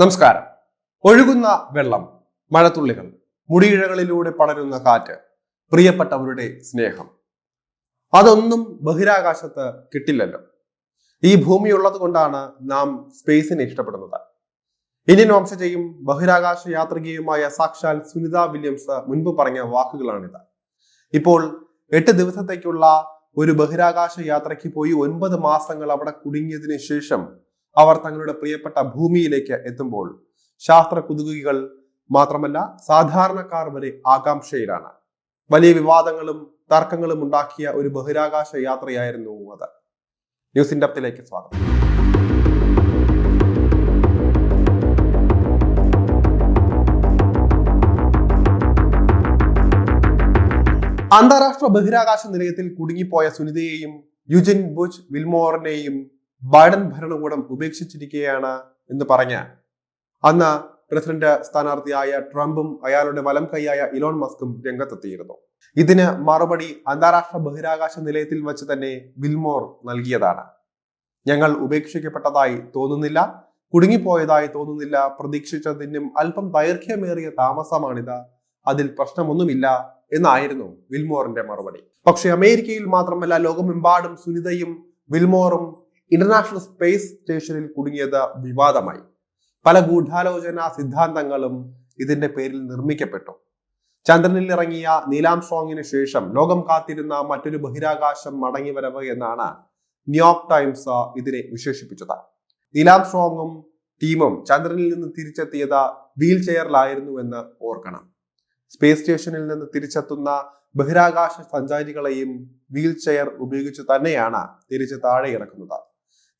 നമസ്കാരം. ഒഴുകുന്ന വെള്ളം മഴത്തുള്ളികൾ മുടിയിഴകളിലൂടെ പടരുന്ന കാറ്റ് പ്രിയപ്പെട്ടവരുടെ സ്നേഹം. അതൊന്നും ബഹിരാകാശത്ത് കിട്ടില്ലല്ലോ. ഈ ഭൂമി ഉള്ളത് കൊണ്ടാണ് നാം സ്പേസിനെ ഇഷ്ടപ്പെടുന്നത്. ഇന്ത്യൻ വംശജയും ബഹിരാകാശ യാത്രികയുമായ സാക്ഷാൽ സുനിത വില്യംസ് മുൻപ് പറഞ്ഞ വാക്കുകളാണിത്. ഇപ്പോൾ എട്ട് ദിവസത്തേക്കുള്ള ഒരു ബഹിരാകാശ യാത്രയ്ക്ക് പോയി ഒൻപത് മാസങ്ങൾ അവിടെ കുടുങ്ങിയതിനു ശേഷം അവർ തങ്ങളുടെ പ്രിയപ്പെട്ട ഭൂമിയിലേക്ക് എത്തുമ്പോൾ ശാസ്ത്ര കുതുകികൾ മാത്രമല്ല സാധാരണക്കാർ വരെ ആകാംക്ഷയിലാണ്. വലിയ വിവാദങ്ങളും തർക്കങ്ങളും ഉണ്ടാക്കിയ ഒരു ബഹിരാകാശ യാത്രയായിരുന്നു അത്. ന്യൂസ് ഇൻഡപ്തിലേക്ക് സ്വാഗതം. അന്താരാഷ്ട്ര ബഹിരാകാശ നിലയത്തിൽ കുടുങ്ങിപ്പോയ സുനിതയെയും യുജിൻ ബുജ് വിൽമോറിനെയും ബൈഡൻ ഭരണകൂടം ഉപേക്ഷിച്ചിരിക്കുകയാണ് എന്ന് പറഞ്ഞ അന്ന് പ്രസിഡന്റ് സ്ഥാനാർത്ഥിയായ ട്രംപും അയാളുടെ വലം കൈയായ ഇലോൺ മസ്കും രംഗത്തെത്തിയിരുന്നു. ഇതിന് മറുപടി അന്താരാഷ്ട്ര ബഹിരാകാശ നിലയത്തിൽ വെച്ച് തന്നെ വിൽമോർ നൽകിയതാണ്. ഞങ്ങൾ ഉപേക്ഷിക്കപ്പെട്ടതായി തോന്നുന്നില്ല കുടുങ്ങിപ്പോയതായി തോന്നുന്നില്ല പ്രതീക്ഷിച്ചതിനും അല്പം ദൈർഘ്യമേറിയ താമസമാണിത് അതിൽ പ്രശ്നമൊന്നുമില്ല എന്നായിരുന്നു വിൽമോറിന്റെ മറുപടി. പക്ഷെ അമേരിക്കയിൽ മാത്രമല്ല ലോകമെമ്പാടും സുനിതയും വിൽമോറും ഇന്റർനാഷണൽ സ്പേസ് സ്റ്റേഷനിൽ കുടുങ്ങിയത് വിവാദമായി. പല ഗൂഢാലോചന സിദ്ധാന്തങ്ങളും ഇതിന്റെ പേരിൽ നിർമ്മിക്കപ്പെട്ടു. ചന്ദ്രനിൽ ഇറങ്ങിയ നീലാം സ്ട്രോങ്ങിന് ശേഷം ലോകം കാത്തിരുന്ന മറ്റൊരു ബഹിരാകാശം മടങ്ങിവരവ് എന്നാണ് ന്യൂയോർക്ക് ടൈംസ് ഇതിനെ വിശേഷിപ്പിച്ചത്. നീലാം സ്ട്രോങ്ങും ടീമും ചന്ദ്രനിൽ നിന്ന് തിരിച്ചെത്തിയത് വീൽ ചെയറിലായിരുന്നുവെന്ന് ഓർക്കണം. സ്പേസ് സ്റ്റേഷനിൽ നിന്ന് തിരിച്ചെത്തുന്ന ബഹിരാകാശ സഞ്ചാരികളെയും വീൽ ചെയർ ഉപയോഗിച്ച് തന്നെയാണ് തിരിച്ച് താഴെ ഇറക്കുന്നത്.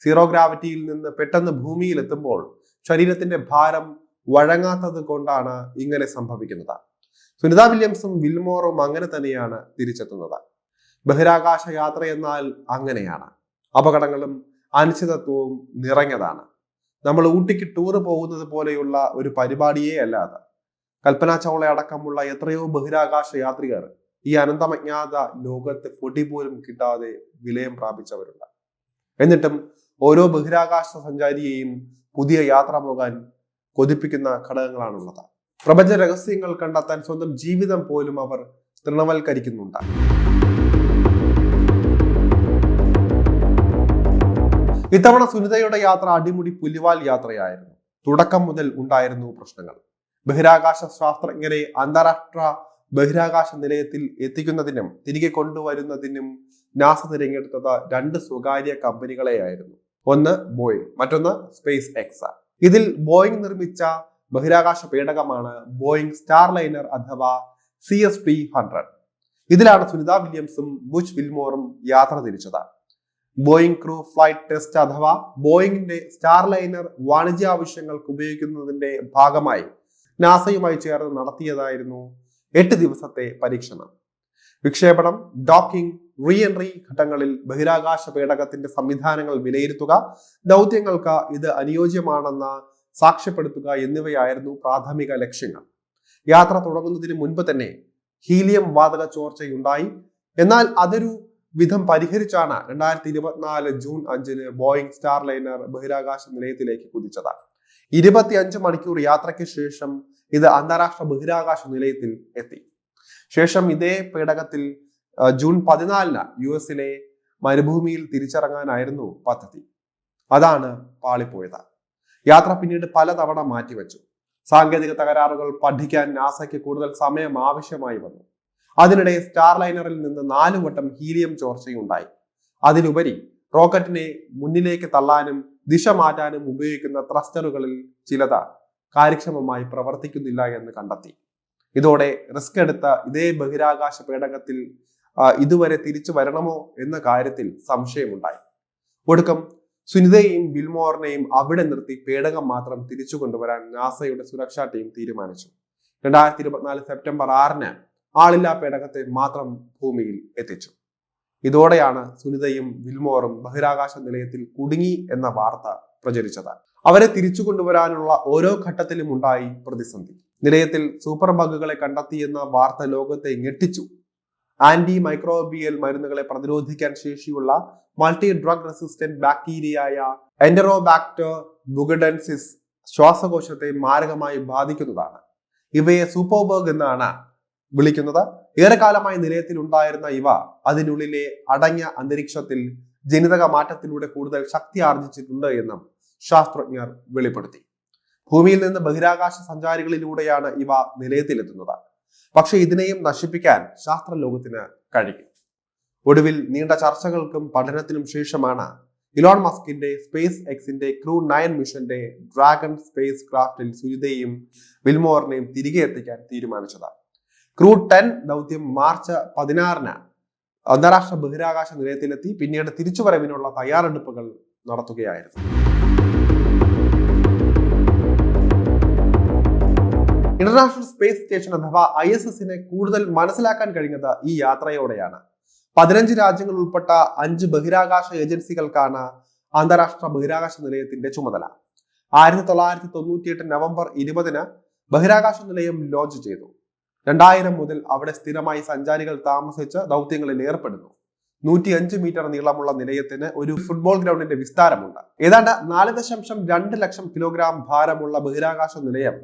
സീറോ ഗ്രാവിറ്റിയിൽ നിന്ന് പെട്ടെന്ന് ഭൂമിയിൽ എത്തുമ്പോൾ ശരീരത്തിന്റെ ഭാരം വഴങ്ങാത്തത് കൊണ്ടാണ് ഇങ്ങനെ സംഭവിക്കുന്നത്. സുനിത വില്യംസും വിൽമോറും അങ്ങനെ തന്നെയാണ് തിരിച്ചെത്തുന്നത്. ബഹിരാകാശ യാത്ര എന്നാൽ അങ്ങനെയാണ്. അപകടങ്ങളും അനിശ്ചിതത്വവും നിറഞ്ഞതാണ്. നമ്മൾ ഊട്ടിക്ക് ടൂർ പോകുന്നത് പോലെയുള്ള ഒരു പരിപാടിയേ അല്ല അത്. കൽപ്പന ചൗള അടക്കമുള്ള എത്രയോ ബഹിരാകാശ യാത്രികർ ഈ അനന്തമജ്ഞാത ലോകത്ത് പൊടി പോലും കിട്ടാതെ വിലയം പ്രാപിച്ചവരുണ്ട്. എന്നിട്ടും ഓരോ ബഹിരാകാശ സഞ്ചാരിയെയും പുതിയ യാത്ര പോകാൻ കൊതിപ്പിക്കുന്ന ഘടകങ്ങളാണുള്ളത്. പ്രപഞ്ച രഹസ്യങ്ങൾ കണ്ടെത്താൻ സ്വന്തം ജീവിതം പോലും അവർ തൃണവൽക്കരിക്കുന്നുണ്ട്. ഇത്തവണ സുനിതയുടെ യാത്ര അടിമുടി പുലിവാൽ യാത്രയായിരുന്നു. തുടക്കം മുതൽ ഉണ്ടായിരുന്നു പ്രശ്നങ്ങൾ. ബഹിരാകാശ ശാസ്ത്രജ്ഞരെ അന്താരാഷ്ട്ര ബഹിരാകാശ നിലയത്തിൽ എത്തിക്കുന്നതിനും തിരികെ കൊണ്ടുവരുന്നതിനും നാസ തിരഞ്ഞെടുത്തത് രണ്ട് സ്വകാര്യ കമ്പനികളെയായിരുന്നു. ഒന്ന് ബോയിങ് മറ്റൊന്ന് സ്പേസ് എക്സ് ഇതിൽ ബോയിങ് നിർമ്മിച്ച ബഹിരാകാശ പേടകമാണ് ബോയിങ് സ്റ്റാർ ലൈനർ അഥവാ സി എസ് പി ഹൺഡ്രഡ് ഇതിലാണ് സുനിത വില്യംസും ബുച്ച് വിൽമോറും യാത്ര തിരിച്ചത്. ബോയിങ് ക്രൂ ഫ്ലൈറ്റ് ടെസ്റ്റ് അഥവാ ബോയിങ്ങിന്റെ സ്റ്റാർ ലൈനർ വാണിജ്യ ആവശ്യങ്ങൾക്ക് ഉപയോഗിക്കുന്നതിന്റെ ഭാഗമായി നാസയുമായി ചേർന്ന് നടത്തിയതായിരുന്നു എട്ട് ദിവസത്തെ പരീക്ഷണം. വിക്ഷേപണം ഡോക്കിംഗ് റീ എൻട്രി ഘട്ടങ്ങളിൽ ബഹിരാകാശ പേടകത്തിന്റെ സംവിധാനങ്ങൾ വിലയിരുത്തുക. ദൗത്യങ്ങൾക്ക് ഇത് അനുയോജ്യമാണെന്ന് സാക്ഷ്യപ്പെടുത്തുക എന്നിവയായിരുന്നു പ്രാഥമിക ലക്ഷ്യങ്ങൾ. യാത്ര തുടങ്ങുന്നതിന് മുൻപ് തന്നെ ഹീലിയം വാതക ചോർച്ചയുണ്ടായി. എന്നാൽ അതൊരു വിധം പരിഹരിച്ചാണ് രണ്ടായിരത്തി ഇരുപത്തിനാല് ജൂൺ അഞ്ചിന് ബോയിങ് സ്റ്റാർ ലൈനർ ബഹിരാകാശ നിലയത്തിലേക്ക് കുതിച്ചത്. ഇരുപത്തിയഞ്ച് മണിക്കൂർ യാത്രയ്ക്ക് ശേഷം ഇത് അന്താരാഷ്ട്ര ബഹിരാകാശ നിലയത്തിൽ എത്തി. ശേഷം ഇതേ പേടകത്തിൽ ജൂൺ പതിനാലിന് യു എസിലെ മരുഭൂമിയിൽ തിരിച്ചിറങ്ങാനായിരുന്നു പദ്ധതി. അതാണ് പാളിപ്പോയത്. യാത്ര പിന്നീട് പലതവണ മാറ്റിവെച്ചു. സാങ്കേതിക തകരാറുകൾ പഠിക്കാൻ നാസയ്ക്ക് കൂടുതൽ സമയം ആവശ്യമായി വന്നു. അതിനിടെ സ്റ്റാർ ലൈനറിൽ നിന്ന് നാലു വട്ടം ഹീലിയം ചോർച്ചയുണ്ടായി. അതിലുപരി റോക്കറ്റിനെ മുന്നിലേക്ക് തള്ളാനും ദിശ മാറ്റാനും ഉപയോഗിക്കുന്ന ത്രസ്റ്ററുകളിൽ ചിലത് കാര്യക്ഷമമായി പ്രവർത്തിക്കുന്നില്ല എന്ന് കണ്ടെത്തി. ഇതോടെ റിസ്ക് എടുത്ത ഇതേ ബഹിരാകാശ പേടകത്തിൽ ഇതുവരെ തിരിച്ചു വരണമോ എന്ന കാര്യത്തിൽ സംശയമുണ്ടായി. ഒടുക്കം സുനിതയെയും ബിൽമോറിനെയും അവിടെ നിർത്തി പേടകം മാത്രം തിരിച്ചു കൊണ്ടുവരാൻ നാസയുടെ സുരക്ഷാ ടീം തീരുമാനിച്ചു. രണ്ടായിരത്തി ഇരുപത്തിനാല് സെപ്റ്റംബർ ആറിന് ആളില്ലാ പേടകത്തെ മാത്രം ഭൂമിയിൽ എത്തിച്ചു. ഇതോടെയാണ് സുനിതയും വിൽമോറും ബഹിരാകാശ നിലയത്തിൽ കുടുങ്ങി എന്ന വാർത്ത പ്രചരിച്ചത്. അവരെ തിരിച്ചു കൊണ്ടുവരാനുള്ള ഓരോ ഘട്ടത്തിലും ഉണ്ടായി പ്രതിസന്ധി. നിലയത്തിൽ സൂപ്പർ ബഗുകളെ കണ്ടെത്തിയെന്ന വാർത്ത ലോകത്തെ ഞെട്ടിച്ചു. ആന്റി മൈക്രോബിയൽ മരുന്നുകളെ പ്രതിരോധിക്കാൻ ശേഷിയുള്ള മൾട്ടി ഡ്രഗ് റെസിസ്റ്റന്റ് ബാക്ടീരിയയായ എൻഡറോബാക്ടർ ബുഗഡൻസിസ് ശ്വാസകോശത്തെ മാരകമായി ബാധിക്കുന്നതാണ്. ഇവയെ സൂപ്പർബർഗ് എന്നാണ് വിളിക്കുന്നത്. ഏറെക്കാലമായി നിലയത്തിൽ ഉണ്ടായിരുന്ന ഇവ അതിനുള്ളിലെ അടങ്ങിയ അന്തരീക്ഷത്തിൽ ജനിതക മാറ്റത്തിലൂടെ കൂടുതൽ ശക്തി ആർജിച്ചിട്ടുണ്ട് എന്നും ശാസ്ത്രജ്ഞർ വെളിപ്പെടുത്തി. ഭൂമിയിൽ നിന്ന് ബഹിരാകാശ സഞ്ചാരികളിലൂടെയാണ് ഇവ നിലയത്തിലെത്തുന്നത്. പക്ഷെ ഇതിനെയും നശിപ്പിക്കാൻ ശാസ്ത്ര ലോകത്തിന് കഴിയും. ഒടുവിൽ നീണ്ട ചർച്ചകൾക്കും പഠനത്തിനും ശേഷമാണ് ഇലോൺ മസ്കിന്റെ സ്പേസ് എക്സിന്റെ ക്രൂ നയൻ മിഷന്റെ ഡ്രാഗൺ സ്പേസ് ക്രാഫ്റ്റിൽ സുനിതയെയും വിൽമോറിനെയും തിരികെ എത്തിക്കാൻ തീരുമാനിച്ചത്. ക്രൂ ടെൻ ദൗത്യം മാർച്ച് പതിനാറിന് അന്താരാഷ്ട്ര ബഹിരാകാശ നിലയത്തിലെത്തി പിന്നീട് തിരിച്ചുവരവിനുള്ള തയ്യാറെടുപ്പുകൾ നടത്തുകയായിരുന്നു. ഇന്റർനാഷണൽ സ്പേസ് സ്റ്റേഷൻ അഥവാ ഐ എസ് എസിനെ കൂടുതൽ മനസ്സിലാക്കാൻ കഴിഞ്ഞത് ഈ യാത്രയോടെയാണ്. പതിനഞ്ച് രാജ്യങ്ങൾ ഉൾപ്പെട്ട അഞ്ച് ബഹിരാകാശ ഏജൻസികൾക്കാണ് അന്താരാഷ്ട്ര ബഹിരാകാശ നിലയത്തിന്റെ ചുമതല. ആയിരത്തി തൊള്ളായിരത്തി തൊണ്ണൂറ്റിയെട്ട് നവംബർ ഇരുപതിന് ബഹിരാകാശ നിലയം ലോഞ്ച് ചെയ്തു. രണ്ടായിരം മുതൽ അവിടെ സ്ഥിരമായി സഞ്ചാരികൾ താമസിച്ച് ദൗത്യങ്ങളിൽ ഏർപ്പെടുന്നു. നൂറ്റി അഞ്ച് മീറ്റർ നീളമുള്ള നിലയത്തിന് ഒരു ഫുട്ബോൾ ഗ്രൗണ്ടിന്റെ വിസ്താരമുണ്ട്. ഏതാണ്ട് നാല് ദശാംശം രണ്ട് ലക്ഷം കിലോഗ്രാം ഭാരമുള്ള ബഹിരാകാശ നിലയം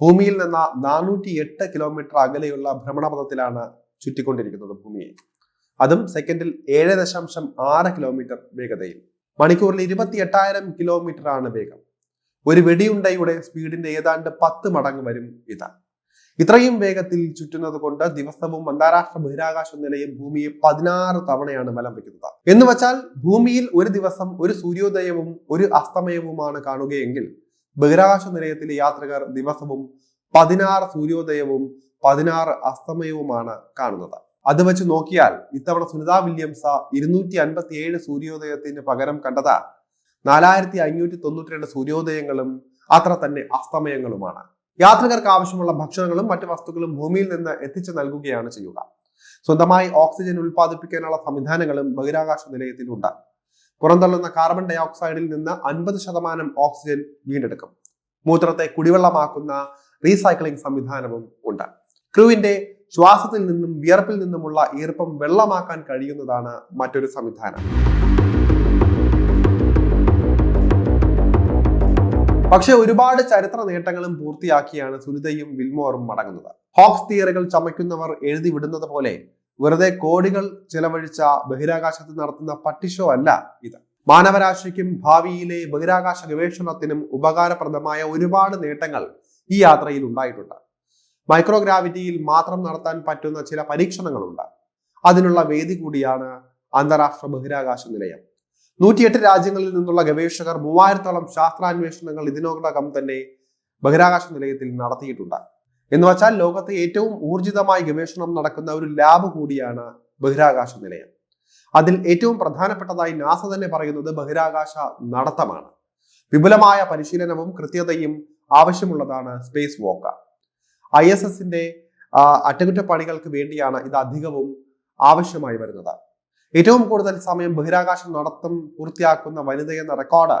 ഭൂമിയിൽ നിന്ന് നാനൂറ്റി എട്ട് കിലോമീറ്റർ അകലെയുള്ള ഭ്രമണപഥത്തിലാണ് ചുറ്റിക്കൊണ്ടിരിക്കുന്നത് ഭൂമിയെ. അതും സെക്കൻഡിൽ ഏഴ് ദശാംശം ആറ് കിലോമീറ്റർ വേഗതയിൽ. മണിക്കൂറിൽ ഇരുപത്തി എട്ടായിരം കിലോമീറ്റർ ആണ് വേഗം. ഒരു വെടിയുണ്ടയുടെ സ്പീഡിന്റെ ഏതാണ്ട് പത്ത് മടങ്ങ് വരും ഇത്. ഇത്രയും വേഗത്തിൽ ചുറ്റുന്നത് കൊണ്ട് ദിവസവും അന്താരാഷ്ട്ര ബഹിരാകാശ നിലയം ഭൂമിയെ പതിനാറ് തവണയാണ് ബലം വയ്ക്കുന്നത്. എന്ന് വച്ചാൽ ഭൂമിയിൽ ഒരു ദിവസം ഒരു സൂര്യോദയവും ഒരു അസ്തമയവുമാണ് കാണുകയെങ്കിൽ ബഹിരാകാശ നിലയത്തിലെ യാത്രികർ ദിവസവും പതിനാറ് സൂര്യോദയവും പതിനാറ് അസ്തമയവുമാണ് കാണുന്നത്. അത് വെച്ച് നോക്കിയാൽ ഇത്തവണ സുനിത വില്യംസ ഇരുന്നൂറ്റി അൻപത്തി ഏഴ് സൂര്യോദയത്തിന് പകരം കണ്ടത് നാലായിരത്തി അഞ്ഞൂറ്റി തൊണ്ണൂറ്റി രണ്ട് സൂര്യോദയങ്ങളും അത്ര തന്നെ അസ്തമയങ്ങളുമാണ്. യാത്രികർക്ക് ആവശ്യമുള്ള ഭക്ഷണങ്ങളും മറ്റു വസ്തുക്കളും ഭൂമിയിൽ നിന്ന് എത്തിച്ചു നൽകുകയാണ് ചെയ്യുക. സ്വന്തമായി ഓക്സിജൻ ഉൽപ്പാദിപ്പിക്കാനുള്ള സംവിധാനങ്ങളും ബഹിരാകാശ നിലയത്തിലുണ്ട്. പുറന്തള്ളുന്ന കാർബൺ ഡൈ ഓക്സൈഡിൽ നിന്ന് അൻപത് ശതമാനം ഓക്സിജൻ വീണ്ടെടുക്കും. മൂത്രത്തെ കുടിവെള്ളമാക്കുന്ന റീസൈക്ലിംഗ് സംവിധാനവും ഉണ്ട്. ക്രൂവിന്റെ ശ്വാസത്തിൽ നിന്നും വിയർപ്പിൽ നിന്നുമുള്ള ഈർപ്പം വെള്ളമാക്കാൻ കഴിയുന്നതാണ് മറ്റൊരു സംവിധാനം. പക്ഷെ ഒരുപാട് ചരിത്ര നേട്ടങ്ങളും പൂർത്തിയാക്കിയാണ് സുനിതയും വിൽമോറും മടങ്ങുന്നത്. ഹോക്സ് തിയറികൾ ചമയ്ക്കുന്നവർ എഴുതി വിടുന്നത് പോലെ വെറുതെ കോടികൾ ചെലവഴിച്ച ബഹിരാകാശത്ത് നടത്തുന്ന പട്ടിഷോ അല്ല ഇത്. മാനവരാശിക്കും ഭാവിയിലെ ബഹിരാകാശ ഗവേഷണത്തിനും ഉപകാരപ്രദമായ ഒരുപാട് നേട്ടങ്ങൾ ഈ യാത്രയിൽ ഉണ്ടായിട്ടുണ്ട്. മൈക്രോഗ്രാവിറ്റിയിൽ മാത്രം നടത്താൻ പറ്റുന്ന ചില പരീക്ഷണങ്ങളുണ്ട്. അതിനുള്ള വേദി കൂടിയാണ് അന്താരാഷ്ട്ര ബഹിരാകാശ നിലയം. നൂറ്റിയെട്ട് രാജ്യങ്ങളിൽ നിന്നുള്ള ഗവേഷകർ മൂവായിരത്തോളം ശാസ്ത്രാന്വേഷണങ്ങൾ ഇതിനോടകം തന്നെ ബഹിരാകാശ നിലയത്തിൽ നടത്തിയിട്ടുണ്ട്. എന്ന് വച്ചാൽ ലോകത്തെ ഏറ്റവും ഊർജിതമായി ഗവേഷണം നടക്കുന്ന ഒരു ലാബ് കൂടിയാണ് ബഹിരാകാശ നിലയം. അതിൽ ഏറ്റവും പ്രധാനപ്പെട്ടതായി നാസ തന്നെ പറയുന്നത് ബഹിരാകാശ നടത്തമാണ്. വിപുലമായ പരിശീലനവും കൃത്യതയും ആവശ്യമുള്ളതാണ് സ്പേസ് വോക്ക് ഐ എസ് എസിന്റെ അറ്റകുറ്റപ്പണികൾക്ക് വേണ്ടിയാണ് ഇത് അധികവും ആവശ്യമായി വരുന്നത്. ഏറ്റവും കൂടുതൽ സമയം ബഹിരാകാശ നടത്തം പൂർത്തിയാക്കുന്ന വനിതയെന്ന റെക്കോർഡ്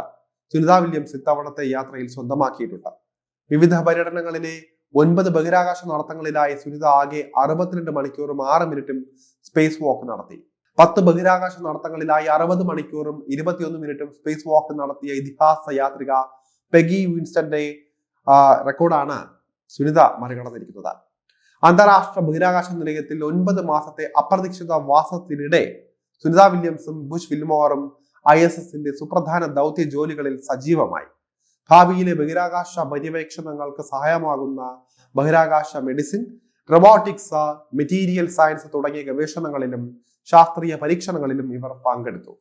സുനിത വില്യംസ് ഇത്തവണത്തെ യാത്രയിൽ സ്വന്തമാക്കിയിട്ടുണ്ട്. വിവിധ പര്യടനങ്ങളിലെ ഒൻപത് ബഹിരാകാശ നടത്തങ്ങളിലായി സുനിത ആകെ അറുപത്തിരണ്ട് മണിക്കൂറും ആറ് മിനിറ്റും സ്പേസ് വാക്ക് നടത്തി. പത്ത് ബഹിരാകാശ നടത്തങ്ങളിലായി അറുപത് മണിക്കൂറും ഇരുപത്തിയൊന്ന് മിനിറ്റും സ്പേസ് വാക്ക് നടത്തിയ ഇതിഹാസ യാത്രിക പെഗി വിൻസ്റ്റന്റെ റെക്കോർഡാണ് സുനിത മറികടന്നിരിക്കുന്നത്. അന്താരാഷ്ട്ര ബഹിരാകാശ നിലയത്തിൽ ഒൻപത് മാസത്തെ അപ്രതീക്ഷിത വാസത്തിനിടെ സുനിത വില്യംസും ബുഷ് വിൽമോറും ഐ എസ് എസിന്റെ സുപ്രധാന ദൗത്യ ജോലികളിൽ സജീവമായി. ഭാവിയിലെ ബഹിരാകാശ പര്യവേക്ഷണങ്ങൾക്ക് സഹായമാകുന്ന ബഹിരാകാശ മെഡിസിൻ റൊബോട്ടിക്സ് മെറ്റീരിയൽ സയൻസ് തുടങ്ങിയ ഗവേഷണങ്ങളിലും ശാസ്ത്രീയ പരീക്ഷണങ്ങളിലും ഇവർ പങ്കെടുത്തു.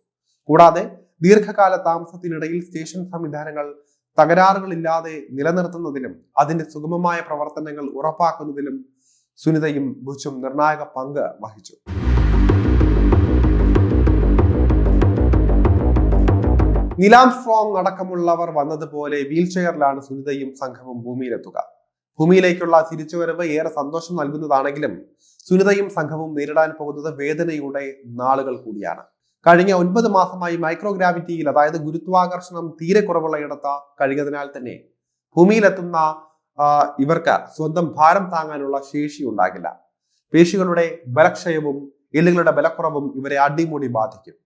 കൂടാതെ ദീർഘകാല താമസത്തിനിടയിൽ സ്റ്റേഷൻ സംവിധാനങ്ങൾ തകരാറുകളില്ലാതെ നിലനിർത്തുന്നതിലും അതിന്റെ സുഗമമായ പ്രവർത്തനങ്ങൾ ഉറപ്പാക്കുന്നതിലും സുനിതയും ബുച്ചും നിർണായക പങ്ക് വഹിച്ചു. നിലാം സ്ട്രോങ് അടക്കമുള്ളവർ വന്നതുപോലെ വീൽ ചെയറിലാണ് സുനിതയും സംഘവും ഭൂമിയിലെത്തുക. ഭൂമിയിലേക്കുള്ള തിരിച്ചുവരവ് ഏറെ സന്തോഷം നൽകുന്നതാണെങ്കിലും സുനിതയും സംഘവും നേരിടാൻ പോകുന്നത് വേദനയുടെ നാളുകൾ കൂടിയാണ്. കഴിഞ്ഞ ഒൻപത് മാസമായി മൈക്രോ ഗ്രാവിറ്റിയിൽ അതായത് ഗുരുത്വാകർഷണം തീരെ കുറവുള്ള ഇടത്ത് കഴിഞ്ഞതിനാൽ തന്നെ ഭൂമിയിലെത്തുന്ന ഇവർക്ക് സ്വന്തം ഭാരം താങ്ങാനുള്ള ശേഷി ഉണ്ടാകില്ല. പേശികളുടെ ബലക്ഷയവും എല്ലുകളുടെ ബലക്കുറവും ഇവരെ അടിമുടി ബാധിക്കും.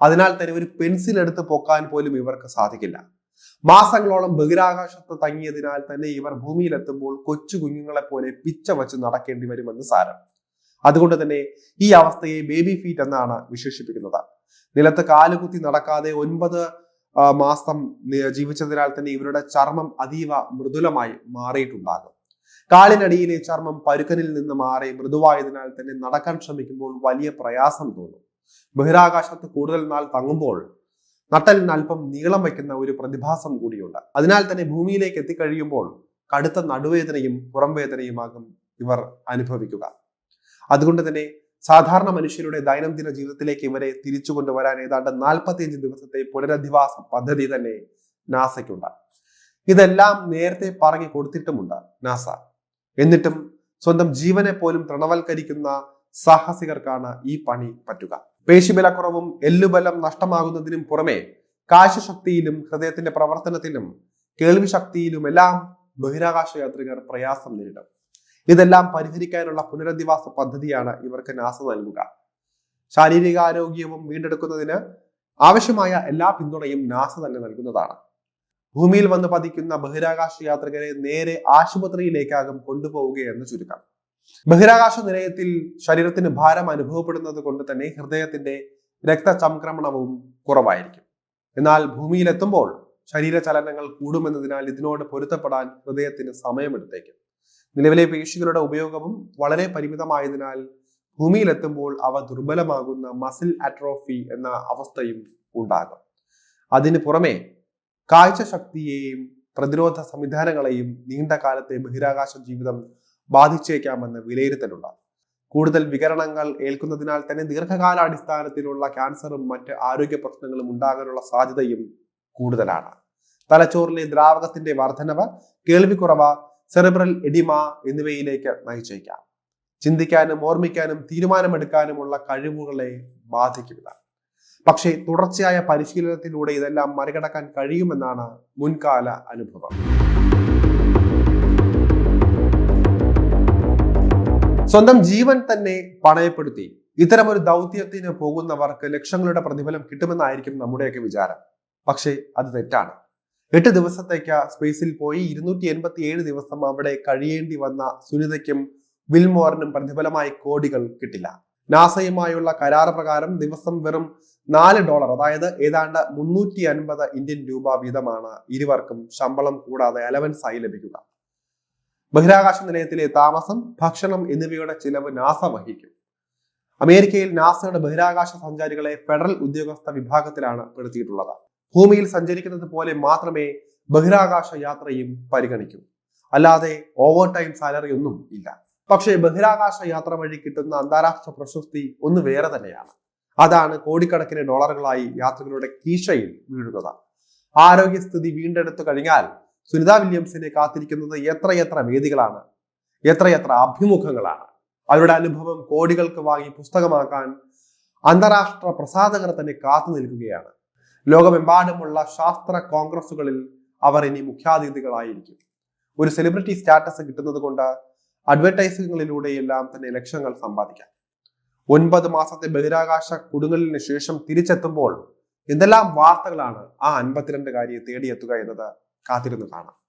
അതിനാൽ തന്നെ ഒരു പെൻസിൽ എടുത്ത് പൊക്കാൻ പോലും ഇവർക്ക് സാധിക്കില്ല. മാസങ്ങളോളം ബഹിരാകാശത്ത് തങ്ങിയതിനാൽ തന്നെ ഇവർ ഭൂമിയിലെത്തുമ്പോൾ കൊച്ചു കുഞ്ഞുങ്ങളെ പോലെ പിച്ച വച്ച് നടക്കേണ്ടി വരുമെന്ന് സാരം. അതുകൊണ്ട് തന്നെ ഈ അവസ്ഥയെ ബേബി ഫീറ്റ് എന്നാണ് വിശേഷിപ്പിക്കുന്നത്. നിലത്ത് കാലുകുത്തി നടക്കാതെ ഒൻപത് മാസം ജീവിച്ചതിനാൽ തന്നെ ഇവരുടെ ചർമ്മം അതീവ മൃദുലമായി മാറിയിട്ടുണ്ടാകും. കാലിനടിയിലെ ചർമ്മം പരുക്കനിൽ നിന്ന് മാറി മൃദുവായതിനാൽ തന്നെ നടക്കാൻ ശ്രമിക്കുമ്പോൾ വലിയ പ്രയാസം തോന്നും. ബഹിരാകാശത്ത് കൂടുതൽ നാൾ തങ്ങുമ്പോൾ നട്ടലിന് അല്പം നീളം വയ്ക്കുന്ന ഒരു പ്രതിഭാസം കൂടിയുണ്ട്. അതിനാൽ തന്നെ ഭൂമിയിലേക്ക് എത്തിക്കഴിയുമ്പോൾ കടുത്ത നടുവേദനയും പുറം വേദനയുമാകും ഇവർ അനുഭവിക്കുക. അതുകൊണ്ട് തന്നെ സാധാരണ മനുഷ്യരുടെ ദൈനംദിന ജീവിതത്തിലേക്ക് ഇവരെ തിരിച്ചു കൊണ്ടുവരാൻ ഏതാണ്ട് നാൽപ്പത്തിയഞ്ച് ദിവസത്തെ പുനരധിവാസ പദ്ധതി തന്നെ നാസയ്ക്കുണ്ട്. ഇതെല്ലാം നേരത്തെ പറഞ്ഞു കൊടുത്തിട്ടുമുണ്ട് നാസ. എന്നിട്ടും സ്വന്തം ജീവനെ പോലും തൃണവൽക്കരിക്കുന്ന സാഹസികർക്കാണ് ഈ പണി പറ്റുക. പേശിബലക്കുറവും എല്ലുബലം നഷ്ടമാകുന്നതിനും പുറമെ കാഴ്ചശക്തിയിലും ഹൃദയത്തിന്റെ പ്രവർത്തനത്തിലും കേൾവി ശക്തിയിലുമെല്ലാം ബഹിരാകാശ യാത്രികർ പ്രയാസം നേരിടും. ഇതെല്ലാം പരിഹരിക്കാനുള്ള പുനരധിവാസ പദ്ധതിയാണ് ഇവർക്ക് നാസ നൽകുക. ശാരീരിക ആരോഗ്യവും വീണ്ടെടുക്കുന്നതിന് ആവശ്യമായ എല്ലാ പിന്തുണയും നാസ തന്നെ നൽകുന്നതാണ്. ഭൂമിയിൽ വന്ന് പതിക്കുന്ന ബഹിരാകാശ യാത്രികരെ നേരെ ആശുപത്രിയിലേക്കാകും കൊണ്ടുപോവുകയെന്ന് ചുരുക്കം. ബഹിരാകാശ നിലയത്തിൽ ശരീരത്തിന് ഭാരം അനുഭവപ്പെടുന്നത് കൊണ്ട് തന്നെ ഹൃദയത്തിന്റെ രക്തചംക്രമണവും കുറവായിരിക്കും. എന്നാൽ ഭൂമിയിലെത്തുമ്പോൾ ശരീരചലനങ്ങൾ കൂടുമെന്നതിനാൽ ഇതിനോട് പൊരുത്തപ്പെടാൻ ഹൃദയത്തിന് സമയമെടുത്തേക്കും. നിലവിലെ പേശികളുടെ ഉപയോഗവും വളരെ പരിമിതമായതിനാൽ ഭൂമിയിലെത്തുമ്പോൾ അവ ദുർബലമാകുന്ന മസിൽ അട്രോഫി എന്ന അവസ്ഥയും ഉണ്ടാകും. അതിന് പുറമെ കാഴ്ച ശക്തിയെയും പ്രതിരോധ സംവിധാനങ്ങളെയും നീണ്ട കാലത്തെ ബഹിരാകാശ ജീവിതം ബാധിച്ചേക്കാമെന്ന് വിലയിരുത്തലുണ്ട്. കൂടുതൽ വികരണങ്ങൾ ഏൽക്കുന്നതിനാൽ തന്നെ ദീർഘകാലാടിസ്ഥാനത്തിലുള്ള ക്യാൻസറും മറ്റ് ആരോഗ്യ പ്രശ്നങ്ങളും ഉണ്ടാകാനുള്ള സാധ്യതയും കൂടുതലാണ്. തലച്ചോറിലെ ദ്രാവകത്തിന്റെ വർധനവ് കേൾവിക്കുറവ് സെറിബ്രൽ എഡിമ എന്നിവയിലേക്ക് നയിച്ചേക്കാം. ചിന്തിക്കാനും ഓർമ്മിക്കാനും തീരുമാനമെടുക്കാനുമുള്ള കഴിവുകളെ ബാധിക്കുക പക്ഷേ തുടർച്ചയായ പരിശീലനത്തിലൂടെ ഇതെല്ലാം മറികടക്കാൻ കഴിയുമെന്നാണ് മുൻകാല അനുഭവം. സ്വന്തം ജീവൻ തന്നെ പണയപ്പെടുത്തി ഇത്തരം ഒരു ദൗത്യത്തിന് പോകുന്നവർക്ക് ലക്ഷങ്ങളുടെ പ്രതിഫലം കിട്ടുമെന്നായിരിക്കും നമ്മുടെയൊക്കെ വിചാരം. പക്ഷേ അത് തെറ്റാണ്. എട്ട് ദിവസത്തേക്ക് സ്പേസിൽ പോയി ഇരുന്നൂറ്റി എൺപത്തി ഏഴ് ദിവസം അവിടെ കഴിയേണ്ടി വന്ന സുനിതയ്ക്കും വിൽമോറിനും പ്രതിഫലമായി കോടികൾ കിട്ടില്ല. നാസയുമായുള്ള കരാർ പ്രകാരം ദിവസം വെറും നാല് ഡോളർ അതായത് ഏതാണ്ട് മുന്നൂറ്റി അൻപത് ഇന്ത്യൻ രൂപ വീതമാണ് ഇരുവർക്കും ശമ്പളം കൂടാതെ അലവൻസായി ലഭിക്കുക. ബഹിരാകാശ നിലയത്തിലെ താമസം ഭക്ഷണം എന്നിവയുടെ ചിലവ് നാസ വഹിക്കും. അമേരിക്കയിൽ നാസയുടെ ബഹിരാകാശ സഞ്ചാരികളെ ഫെഡറൽ ഉദ്യോഗസ്ഥ വിഭാഗത്തിലാണ് പെടുത്തിയിട്ടുള്ളത്. ഭൂമിയിൽ സഞ്ചരിക്കുന്നത് പോലെ മാത്രമേ ബഹിരാകാശ യാത്രയും പരിഗണിക്കൂ. അല്ലാതെ ഓവർ ടൈം സാലറി ഒന്നും ഇല്ല. പക്ഷേ ബഹിരാകാശ യാത്ര വഴി കിട്ടുന്ന അന്താരാഷ്ട്ര പ്രശസ്തി ഒന്ന് വേറെ തന്നെയാണ്. അതാണ് കോടിക്കണക്കിന് ഡോളറുകളായി യാത്രികരുടെ കീശയിൽ വീഴുന്നത്. ആരോഗ്യസ്ഥിതി വീണ്ടെടുത്തു കഴിഞ്ഞാൽ സുനിത വില്യംസിനെ കാത്തിരിക്കുന്നത് എത്രയെത്ര വേദികളാണ്. എത്രയെത്ര അഭിമുഖങ്ങളാണ്. അവരുടെ അനുഭവം കോടികൾക്ക് വാങ്ങി പുസ്തകമാക്കാൻ അന്താരാഷ്ട്ര പ്രസാധകർ തന്നെ കാത്തു നിൽക്കുകയാണ്. ലോകമെമ്പാടുമുള്ള ശാസ്ത്ര കോൺഗ്രസുകളിൽ അവർ ഇനി മുഖ്യാതിഥികളായിരിക്കും. ഒരു സെലിബ്രിറ്റി സ്റ്റാറ്റസ് കിട്ടുന്നത് കൊണ്ട് അഡ്വർടൈസിങ്ങുകളിലൂടെയെല്ലാം തന്നെ ലക്ഷങ്ങൾ സമ്പാദിക്കാം. ഒൻപത് മാസത്തെ ബഹിരാകാശ കുടുങ്ങലിന് ശേഷം തിരിച്ചെത്തുമ്പോൾ എന്തെല്ലാം വാർത്തകളാണ് ആ അൻപത്തിരണ്ട് കാര്യം തേടിയെത്തുക എന്നത് കാത്തിരുന്ന് കാണാം.